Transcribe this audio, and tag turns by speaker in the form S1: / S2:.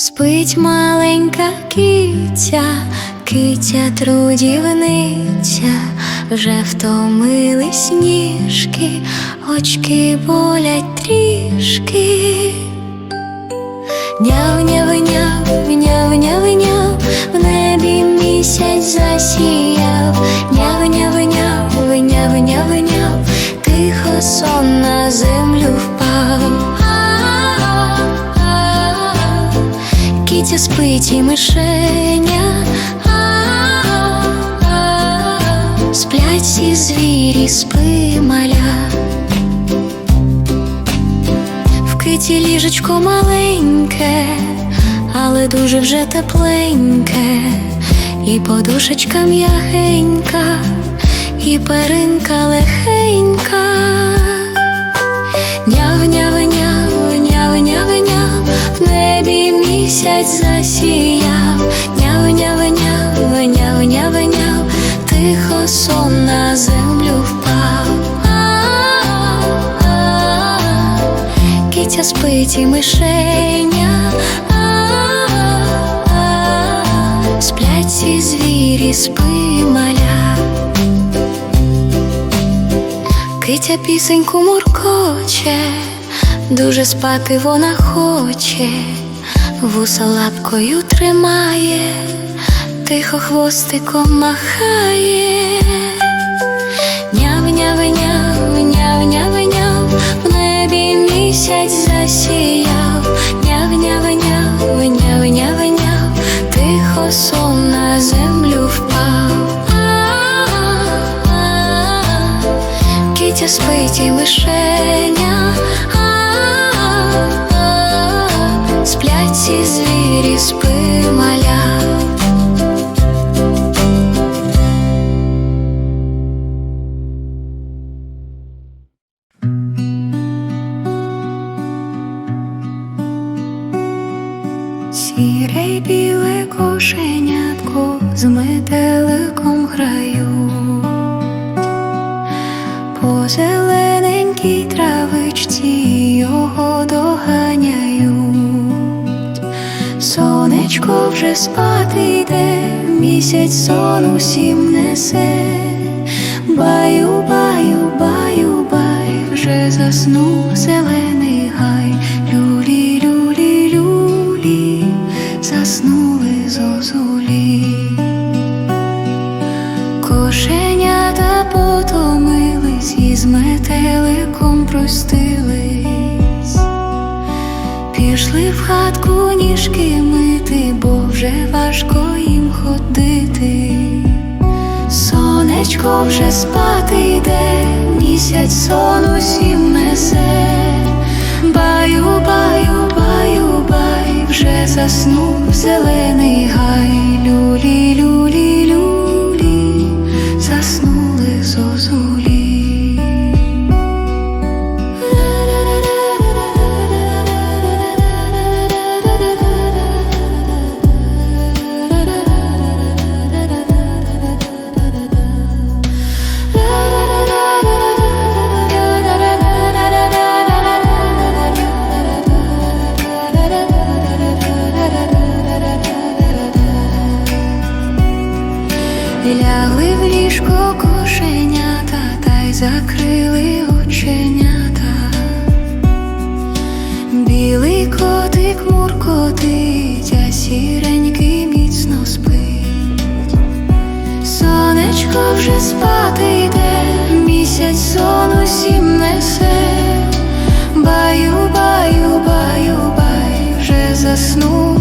S1: Спить маленька киця, киця трудівниця, вже втомились ніжки, очки болять трішки. Кітя спить і мишеня, сплять всі звірі, спи маля. В киті ліжечко маленьке, але дуже вже тепленьке, і подушечка м'ягенька, і перинка легенька. Няв, няв, няв, няв, няв, няв, в небі місяць засіяв, няв, няв, няв, няв, няв, няв, тихо сон на землю впав. Кітя спить і мишеня, сплять ці звірі, спи маля. Китя пісеньку муркоче, дуже спати вона хоче, вуса лапкою тримає, тихо хвостиком махає. Няв, няв, няв, няв, няв, няв, в небі місяць засіяв, няв, няв, няв, няв, няв, тихо сон на землю впав. Кітя спить і мишеня, Сіре біле кошенятко з метеликом грають по зелененькій травичці його доганяють. Сонечко вже спати йде, місяць сон усім несе. Баю, баю, баю, бай, вже заснув Сонечко вже спати йде, місяць сон усім несе. Баю, баю, баю, бай, вже заснув зелений гай. Лягли в ліжко кошенята, та й закрили оченята, білий котик муркотить, а сіренький міцно спить. Сонечко вже спати йде, місяць сону сім несе, баю, баю, баю, баю, вже заснув.